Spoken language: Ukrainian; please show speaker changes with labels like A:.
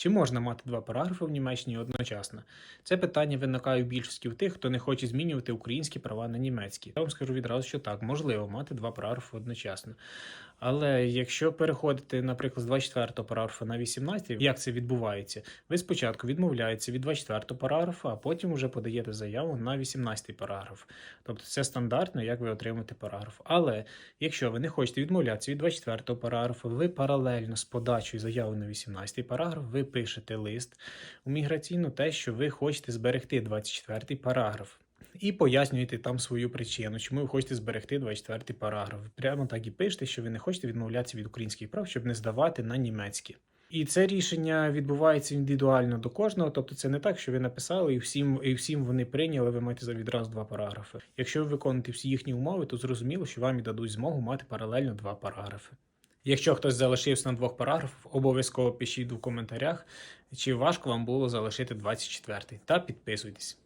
A: Чи можна мати два параграфи в Німеччині одночасно? Це питання виникає у більшості в тих, хто не хоче змінювати українські права на німецькі. Я вам скажу відразу, що так, можливо мати два параграфи одночасно. Але якщо переходити, наприклад, з 24 параграфа на 18, як це відбувається? Ви спочатку відмовляєтеся від 24 параграфа, а потім вже подаєте заяву на 18 параграф. Тобто це стандартно, як ви отримаєте параграф. Але якщо ви не хочете відмовлятися від 24 параграфу, ви паралельно з подачею заяви на 18 параграф, ви пишете лист у міграційну те, що ви хочете зберегти 24 параграф. І пояснюєте там свою причину, чому ви хочете зберегти 24 параграф. Прямо так і пишете, що ви не хочете відмовлятися від українських прав, щоб не здавати на німецькі. І це рішення відбувається індивідуально до кожного, тобто це не так, що ви написали і всім, і всім вони прийняли, ви маєте за відразу два параграфи. Якщо ви виконуєте всі їхні умови, то зрозуміло, що вам і дадуть змогу мати паралельно два параграфи. Якщо хтось залишився на двох параграфах, обов'язково пишіть у коментарях, чи важко вам було залишити 24 та підписуйтесь.